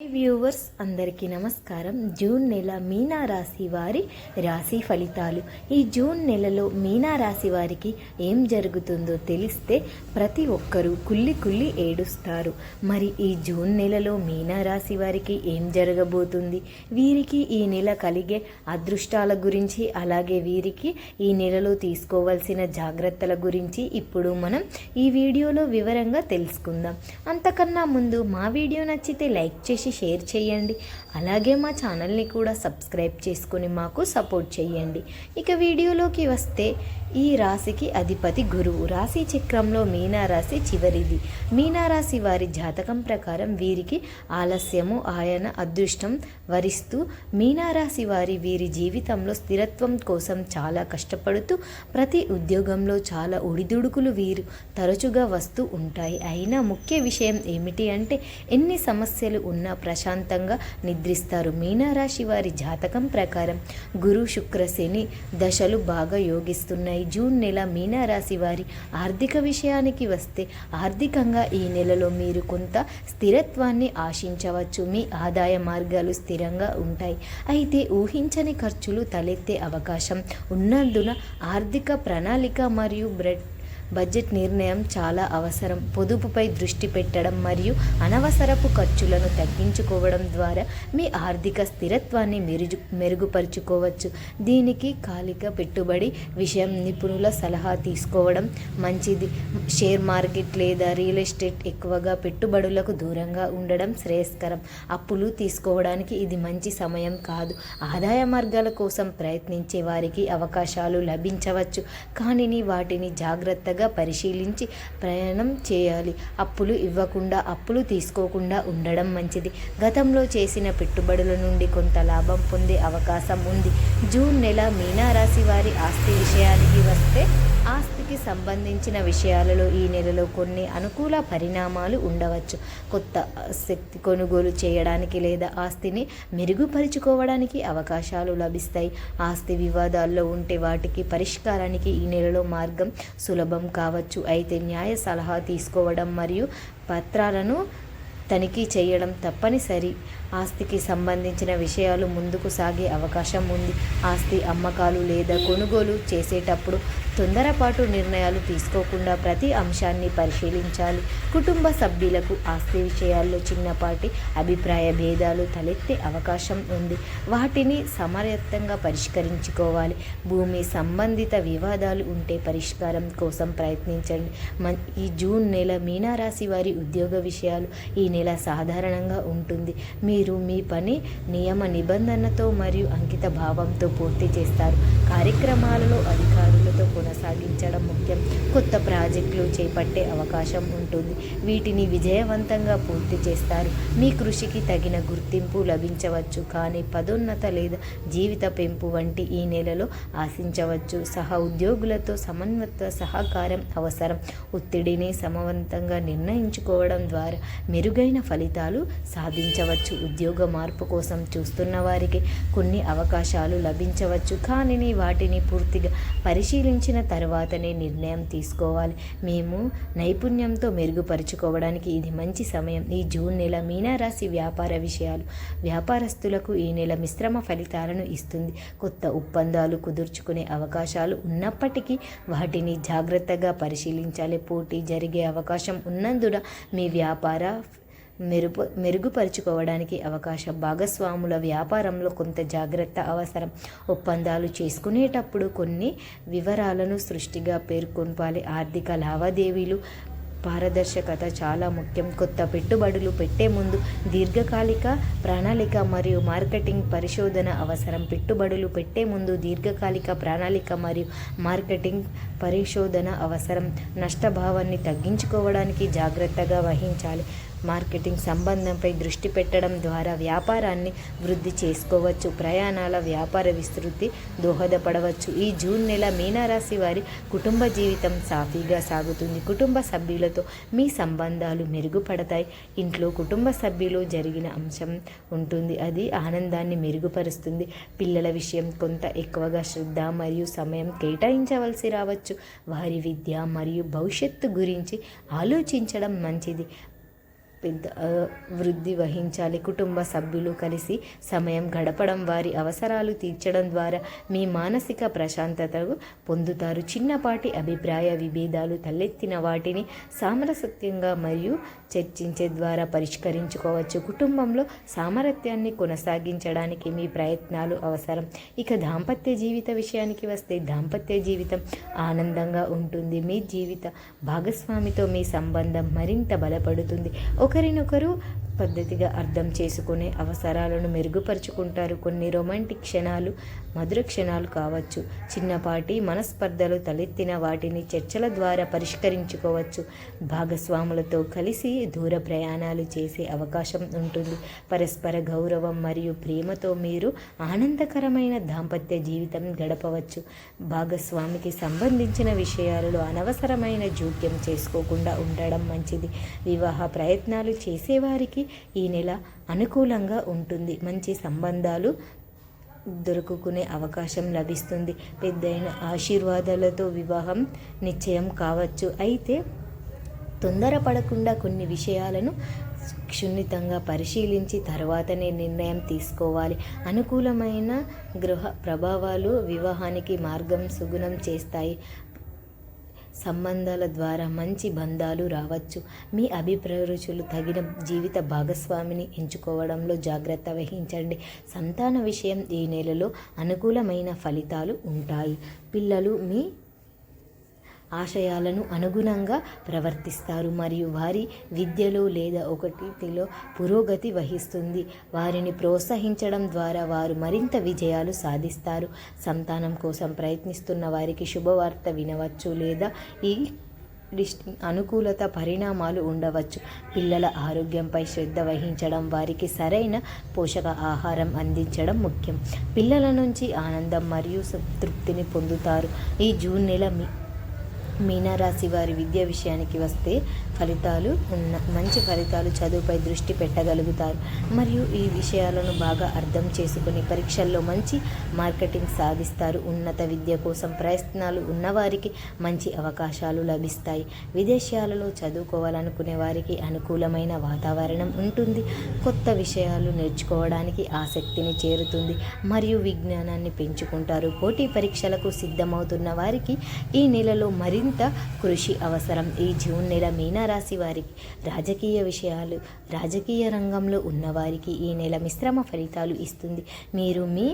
Viewers అందరికీ నమస్కారం. June నెల మీనా రాశి వారి రాశి ఫలితాలు. ఈ జూన్ నెలలో మీనా రాశి వారికి ఏం జరుగుతుందో తెలిస్తే ప్రతి ఒక్కరూ కుల్లి కుల్లి ఏడుస్తారు. మరి ఈ జూన్ నెలలో మీనా రాశి వారికి ఏం జరగబోతుంది? వీరికి ఈ నెల కలిగే అదృష్టాల గురించి అలాగే వీరికి ఈ నెలలో తీసుకోవాల్సిన జాగ్రత్తల గురించి ఇప్పుడు మనం ఈ వీడియోలో వివరంగా తెలుసుకుందాం. అంతకన్నా ముందు మా వీడియో నచ్చితే లైక్ చేసి షేర్ చేయండి. అలాగే మా ఛానల్ని కూడా సబ్స్క్రైబ్ చేసుకుని మాకు సపోర్ట్ చేయండి. ఇక వీడియోలోకి వస్తే ఈ రాశికి అధిపతి గురువు. రాశి చక్రంలో మీనారాశి చివరిది. మీనారాశి వారి జాతకం ప్రకారం వీరికి ఆలస్యము ఆయన అదృష్టం వరిస్తూ మీనారాశి వారి వీరి జీవితంలో స్థిరత్వం కోసం చాలా కష్టపడుతూ ప్రతి ఉద్యోగంలో చాలా ఒడిదుడుకులు వీరు తరచుగా వస్తూ ఉంటాయి. అయినా ముఖ్య విషయం ఏమిటి అంటే ఎన్ని సమస్యలు ఉన్నా ప్రశాంతంగా నిద్రిస్తారు. మీనారాశి వారి జాతకం ప్రకారం గురు శుక్రశని దశలు బాగా యోగిస్తున్నాయి. జూన్ నెల మీనారాశి వారి ఆర్థిక విషయానికి వస్తే ఆర్థికంగా ఈ నెలలో మీరు కొంత స్థిరత్వాన్ని ఆశించవచ్చు. మీ ఆదాయ మార్గాలు స్థిరంగా ఉంటాయి. అయితే ఊహించని ఖర్చులు తలెత్తే అవకాశం ఉన్నందున ఆర్థిక ప్రణాళిక మరియు బ్రెడ్ బడ్జెట్ నిర్ణయం చాలా అవసరం. పొదుపుపై దృష్టి పెట్టడం మరియు అనవసరపు ఖర్చులను తగ్గించుకోవడం ద్వారా మీ ఆర్థిక స్థిరత్వాన్ని మెరుగు మెరుగుపరుచుకోవచ్చు. దీనికి కాలిక పెట్టుబడి విషయం నిపుణుల సలహా తీసుకోవడం మంచిది. షేర్ మార్కెట్ లేదా రియల్ ఎస్టేట్ ఎక్కువగా పెట్టుబడులకు దూరంగా ఉండడం శ్రేయస్కరం. అప్పులు తీసుకోవడానికి ఇది మంచి సమయం కాదు. ఆదాయ మార్గాల కోసం ప్రయత్నించే వారికి అవకాశాలు లభించవచ్చు. కానీ వాటిని జాగ్రత్తగా పరిశీలించి ప్రయాణం చేయాలి. అప్పులు ఇవ్వకుండా అప్పులు తీసుకోకుండా ఉండడం మంచిది. గతంలో చేసిన పెట్టుబడుల నుండి కొంత లాభం పొందే అవకాశం ఉంది. జూన్ నెల మీనారాశి వారి ఆస్తి విషయానికి వస్తే సంబంధించిన విషయాలలో ఈ నెలలో కొన్ని అనుకూల పరిణామాలు ఉండవచ్చు. కొత్త శక్తి కొనుగోలు చేయడానికి లేదా ఆస్తిని మెరుగుపరుచుకోవడానికి అవకాశాలు లభిస్తాయి. ఆస్తి వివాదాల్లో ఉంటే వాటికి పరిష్కారానికి ఈ నెలలో మార్గం సులభం కావచ్చు. అయితే న్యాయ సలహా తీసుకోవడం మరియు పత్రాలను తనిఖీ చేయడం తప్పనిసరి. ఆస్తికి సంబంధించిన విషయాలు ముందుకు సాగే అవకాశం ఉంది. ఆస్తి అమ్మకాలు లేదా కొనుగోలు చేసేటప్పుడు తొందరపాటు నిర్ణయాలు తీసుకోకుండా ప్రతి అంశాన్ని పరిశీలించాలి. కుటుంబ సభ్యులకు ఆస్తి విషయాల్లో చిన్నపాటి అభిప్రాయ భేదాలు తలెత్తే అవకాశం ఉంది. వాటిని సమరయుక్తంగా పరిష్కరించుకోవాలి. భూమి సంబంధిత వివాదాలు ఉంటే పరిష్కారం కోసం ప్రయత్నించండి. మన్ ఈ జూన్ నెల మీనారాశి వారి ఉద్యోగ విషయాలు ఈ నెల సాధారణంగా ఉంటుంది. మీరు మీ పని నియమ నిబంధనతో మరియు అంకిత భావంతో పూర్తి చేస్తారు. కార్యక్రమాలలో అధికారులతో కొనసాగించడం ముఖ్యం. కొత్త ప్రాజెక్టులు చేపట్టే అవకాశం ఉంటుంది. వీటిని విజయవంతంగా పూర్తి చేస్తారు. మీ కృషికి తగిన గుర్తింపు లభించవచ్చు. కానీ పదోన్నత లేదా జీవిత పెంపు వంటి ఈ నెలలో ఆశించవచ్చు. సహ ఉద్యోగులతో సమన్వత సహకారం అవసరం. ఒత్తిడిని సమవంతంగా నిర్ణయించుకోవడం ద్వారా మెరుగైన ఫలితాలు సాధించవచ్చు. ఉద్యోగ మార్పు కోసం చూస్తున్న వారికి కొన్ని అవకాశాలు లభించవచ్చు. కానీ వాటిని పూర్తిగా పరిశీలించిన తర్వాతనే నిర్ణయం తీసుకోవాలి. మేము నైపుణ్యంతో మెరుగుపరుచుకోవడానికి ఇది మంచి సమయం. ఈ జూన్ నెల మీనారాశి వ్యాపార విషయాలు. వ్యాపారస్తులకు ఈ నెల మిశ్రమ ఫలితాలను ఇస్తుంది. కొత్త ఒప్పందాలు కుదుర్చుకునే అవకాశాలు ఉన్నప్పటికీ వాటిని జాగ్రత్తగా పరిశీలించాలి. పోటీ జరిగే అవకాశం ఉన్నందున మీ వ్యాపార మెరుపు మెరుగుపరుచుకోవడానికి అవకాశం. భాగస్వాముల వ్యాపారంలో కొంత జాగ్రత్త అవసరం. ఒప్పందాలు చేసుకునేటప్పుడు కొన్ని వివరాలను సృష్టిగా పేర్కొనపాలి ఆర్థిక లావాదేవీలు పారదర్శకత చాలా ముఖ్యం. కొత్త పెట్టుబడులు పెట్టే ముందు దీర్ఘకాలిక ప్రణాళిక మరియు మార్కెటింగ్ పరిశోధన అవసరం. పెట్టుబడులు పెట్టే ముందు దీర్ఘకాలిక ప్రణాళిక మరియు మార్కెటింగ్ పరిశోధన అవసరం. నష్టభావాన్ని తగ్గించుకోవడానికి జాగ్రత్తగా వహించాలి. మార్కెటింగ్ సంబంధంపై దృష్టి పెట్టడం ద్వారా వ్యాపారాన్ని వృద్ధి చేసుకోవచ్చు. ప్రయాణాల వ్యాపార విస్తృతి దోహదపడవచ్చు. ఈ జూన్ నెల మీనారాశి వారి కుటుంబ జీవితం సాఫీగా సాగుతుంది. కుటుంబ సభ్యులతో మీ సంబంధాలు మెరుగుపడతాయి. ఇంట్లో కుటుంబ సభ్యులు జరిగిన అంశం ఉంటుంది. అది ఆనందాన్ని మెరుగుపరుస్తుంది. పిల్లల విషయం కొంత ఎక్కువగా శ్రద్ధ మరియు సమయం కేటాయించవలసి రావచ్చు. వారి విద్య మరియు భవిష్యత్తు గురించి ఆలోచించడం మంచిది. పెద్ద వృద్ధి వహించాలి. కుటుంబ సభ్యులు కలిసి సమయం గడపడం వారి అవసరాలు తీర్చడం ద్వారా మీ మానసిక ప్రశాంతతను పొందుతారు. చిన్నపాటి అభిప్రాయ విభేదాలు తలెత్తిన వాటిని సామరస్యంగా మరియు చర్చించే ద్వారా పరిష్కరించుకోవచ్చు. కుటుంబంలో సామరస్యాన్ని కొనసాగించడానికి మీ ప్రయత్నాలు అవసరం. ఇక దాంపత్య జీవిత విషయానికి వస్తే దాంపత్య జీవితం ఆనందంగా ఉంటుంది. మీ జీవిత భాగస్వామితో మీ సంబంధం మరింత బలపడుతుంది. ఒక ಒಕರಿನೊಕರು పద్ధతిగా అర్థం చేసుకునే అవసరాలను మెరుగుపరుచుకుంటారు. కొన్ని రొమాంటిక్ క్షణాలు మధుర క్షణాలు కావచ్చు. చిన్నపాటి మనస్పర్ధలు తలెత్తిన వాటిని చర్చల ద్వారా పరిష్కరించుకోవచ్చు. భాగస్వాములతో కలిసి దూర ప్రయాణాలు చేసే అవకాశం ఉంటుంది. పరస్పర గౌరవం మరియు ప్రేమతో మీరు ఆనందకరమైన దాంపత్య జీవితం గడపవచ్చు. భాగస్వామికి సంబంధించిన విషయాలలో అనవసరమైన జోక్యం చేసుకోకుండా ఉండడం మంచిది. వివాహ ప్రయత్నాలు చేసేవారికి ఈ నెల అనుకూలంగా ఉంటుంది. మంచి సంబంధాలు దొరుకుకునే అవకాశం లభిస్తుంది. పెద్దయిన ఆశీర్వాదాలతో వివాహం నిశ్చయం కావచ్చు. అయితే తొందరపడకుండా కొన్ని విషయాలను క్షున్నితంగా పరిశీలించి తర్వాతనే నిర్ణయం తీసుకోవాలి. అనుకూలమైన గృహ ప్రభావాలు వివాహానికి మార్గం సుగుణం చేస్తాయి. సంబంధాల ద్వారా మంచి బంధాలు రావచ్చు. మీ అభిప్రాయాలు తగిన జీవిత భాగస్వామిని ఎంచుకోవడంలో జాగ్రత్త వహించండి. సంతాన విషయం ఈ నెలలో అనుకూలమైన ఫలితాలు ఉంటాయి. పిల్లలు మీ ఆశయాలను అనుగుణంగా ప్రవర్తిస్తారు మరియు వారి విద్యలో లేదా ఒకటిలో పురోగతి వహిస్తుంది. వారిని ప్రోత్సహించడం ద్వారా వారు మరింత విజయాలు సాధిస్తారు. సంతానం కోసం ప్రయత్నిస్తున్న వారికి శుభవార్త వినవచ్చు లేదా ఈ అనుకూలత పరిణామాలు ఉండవచ్చు. పిల్లల ఆరోగ్యంపై శ్రద్ధ వహించడం వారికి సరైన పోషక ఆహారం అందించడం ముఖ్యం. పిల్లల నుంచి ఆనందం మరియు సంతృప్తిని పొందుతారు. ఈ జూన్ నెల మీ మీనారాశి వారి విద్య విషయానికి వస్తే ఫలితాలు ఉన్న మంచి ఫలితాలు చదువుపై దృష్టి పెట్టగలుగుతారు. మరియు ఈ విషయాలను బాగా అర్థం చేసుకుని పరీక్షల్లో మంచి మార్కెటింగ్ సాధిస్తారు. ఉన్నత విద్య కోసం ప్రయత్నాలు ఉన్నవారికి మంచి అవకాశాలు లభిస్తాయి. విదేశాలలో చదువుకోవాలనుకునే వారికి అనుకూలమైన వాతావరణం ఉంటుంది. కొత్త విషయాలు నేర్చుకోవడానికి ఆసక్తిని చేరుతుంది. మరియు విజ్ఞానాన్ని పెంచుకుంటారు. పోటీ పరీక్షలకు సిద్ధమవుతున్న వారికి ఈ నెలలో మరింత కృషి అవసరం. ఈ జూన్ నెల మీనరాశి వారికి రాజకీయ విషయాలు రాజకీయ రంగంలో ఉన్నవారికి ఈ నెల మిశ్రమ ఫలితాలు ఇస్తుంది. మీరు మీ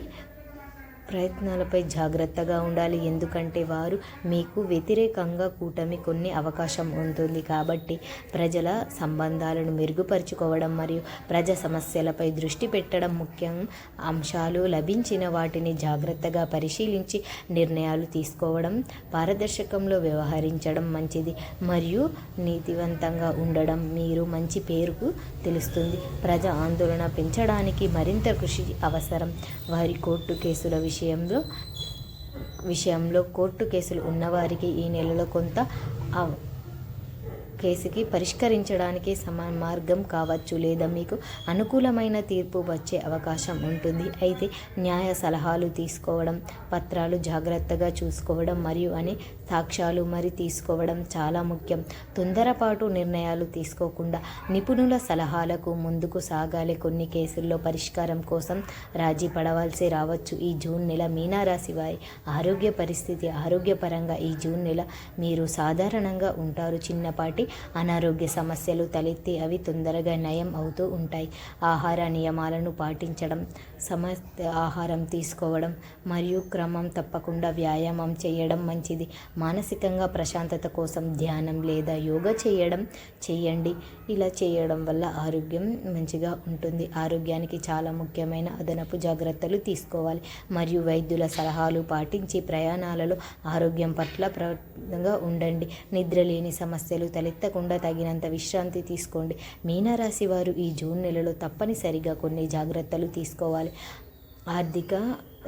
ప్రయత్నాలపై జాగ్రత్తగా ఉండాలి. ఎందుకంటే వారు మీకు వ్యతిరేకంగా కూటమి కొన్ని అవకాశం ఉంటుంది. కాబట్టి ప్రజల సంబంధాలను మెరుగుపరుచుకోవడం మరియు ప్రజా సమస్యలపై దృష్టి పెట్టడం ముఖ్యం. అంశాలు లభించిన వాటిని జాగ్రత్తగా పరిశీలించి నిర్ణయాలు తీసుకోవడం పారదర్శకంలో వ్యవహరించడం మంచిది మరియు నీతివంతంగా ఉండడం మీరు మంచి పేరుకు తెలుస్తుంది. ప్రజా ఆందోళన పెంచడానికి మరింత కృషి అవసరం. వారి కోర్టు కేసుల విషయం విషయంలో విషయంలో కోర్టు కేసులు ఉన్నవారికి ఈ నెలలో కొంత కేసుకి పరిష్కరించడానికి సమాన మార్గం కావచ్చు లేదా మీకు అనుకూలమైన తీర్పు వచ్చే అవకాశం ఉంటుంది. అయితే న్యాయ సలహాలు తీసుకోవడం పత్రాలు జాగ్రత్తగా చూసుకోవడం మరియు అనే సాక్ష్యాలు మరి తీసుకోవడం చాలా ముఖ్యం. తొందరపాటు నిర్ణయాలు తీసుకోకుండా నిపుణుల సలహాలకు ముందుకు సాగాలి కొన్ని కేసుల్లో పరిష్కారం కోసం రాజీ పడవలసి రావచ్చు. ఈ జూన్ నెల మీనారాశి వారి ఆరోగ్య పరిస్థితి ఆరోగ్యపరంగా ఈ జూన్ నెల మీరు సాధారణంగా ఉంటారు. చిన్నపాటి అనారోగ్య సమస్యలు తలెత్తి అవి తొందరగా నయం అవుతూ ఉంటాయి. ఆహార నియమాలను పాటించడం సమ ఆహారం తీసుకోవడం మరియు క్రమం తప్పకుండా వ్యాయామం చేయడం మంచిది. మానసికంగా ప్రశాంతత కోసం ధ్యానం లేదా యోగా చేయడం చేయండి. ఇలా చేయడం వల్ల ఆరోగ్యం మంచిగా ఉంటుంది. ఆరోగ్యానికి చాలా ముఖ్యమైన అదనపు జాగ్రత్తలు తీసుకోవాలి. మరియు వైద్యుల సలహాలు పాటించి ప్రయాణాలలో ఆరోగ్యం పట్ల ప్రగా ఉండండి. నిద్ర లేని సమస్యలు తలెత్తకుండా తగినంత విశ్రాంతి తీసుకోండి. మీనరాశి వారు ఈ జూన్ నెలలో తప్పనిసరిగా కొన్ని జాగ్రత్తలు తీసుకోవాలి. ఆర్థిక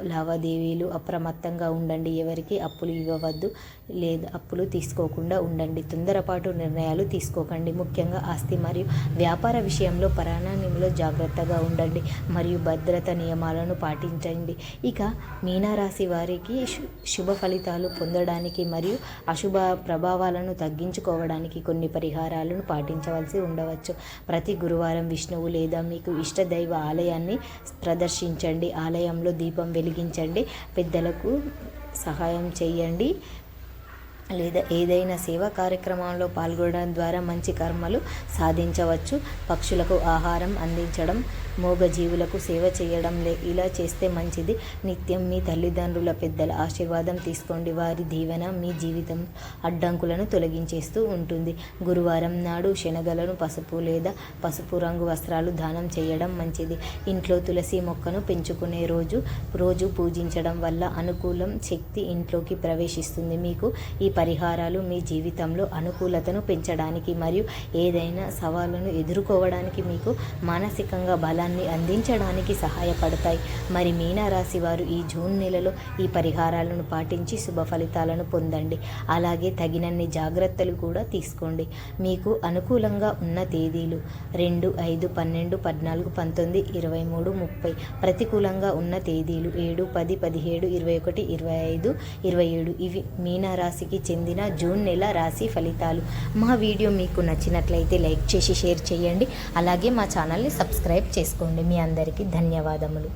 లావాదేవీలు అప్రమత్తంగా ఉండండి. ఎవరికి అప్పులు ఇవ్వవద్దు. లేదా అప్పులు తీసుకోకుండా ఉండండి. తొందరపాటు నిర్ణయాలు తీసుకోకండి. ముఖ్యంగా ఆస్తి మరియు వ్యాపార విషయంలో ప్రాణాయంలో జాగ్రత్తగా ఉండండి మరియు భద్రత నియమాలను పాటించండి. ఇక మీనారాశి వారికి శుభ ఫలితాలు పొందడానికి మరియు అశుభ ప్రభావాలను తగ్గించుకోవడానికి కొన్ని పరిహారాలను పాటించవలసి ఉండవచ్చు. ప్రతి గురువారం విష్ణువు లేదా మీకు ఇష్టదైవ ఆలయాన్ని ప్రదర్శించండి. ఆలయంలో దీపం వెలిగించండి. పెద్దలకు సహాయం చేయండి. లేదా ఏదైనా సేవా కార్యక్రమంలో పాల్గొనడం ద్వారా మంచి కర్మలు సాధించవచ్చు. పక్షులకు ఆహారం అందించడం మూగజీవులకు సేవ చేయడం లే ఇలా చేస్తే మంచిది. నిత్యం మీ తల్లిదండ్రుల పెద్దల ఆశీర్వాదం తీసుకోండి. వారి దీవెన మీ జీవితం అడ్డంకులను తొలగించేస్తూ ఉంటుంది. గురువారం నాడు శనగలను పసుపు లేదా పసుపు రంగు వస్త్రాలు దానం చేయడం మంచిది. ఇంట్లో తులసి మొక్కను పెంచుకునే రోజు రోజు పూజించడం వల్ల అనుకూలం శక్తి ఇంట్లోకి ప్రవేశిస్తుంది. మీకు ఈ పరిహారాలు మీ జీవితంలో అనుకూలతను పెంచడానికి మరియు ఏదైనా సవాళ్ళను ఎదుర్కోవడానికి మీకు మానసికంగా బలాన్ని అందించడానికి సహాయపడతాయి. మరి మీనారాశి వారు ఈ జూన్ నెలలో ఈ పరిహారాలను పాటించి శుభ ఫలితాలను పొందండి. అలాగే తగినన్ని జాగ్రత్తలు కూడా తీసుకోండి. మీకు అనుకూలంగా ఉన్న తేదీలు రెండు ఐదు పన్నెండు పద్నాలుగు పంతొమ్మిది ఇరవై మూడు ముప్పై. ప్రతికూలంగా ఉన్న తేదీలు ఏడు పది పదిహేడు ఇరవై ఒకటి ఇరవై ఐదు ఇరవై ఏడు. ఇవి మీనరాశికి చెందిన జూన్ నెల రాశి ఫలితాలు. మా వీడియో మీకు నచ్చినట్లయితే లైక్ చేసి షేర్ చేయండి. అలాగే మా ఛానల్ని సబ్స్క్రైబ్ చేసుకోండి. మీ అందరికీ ధన్యవాదములు.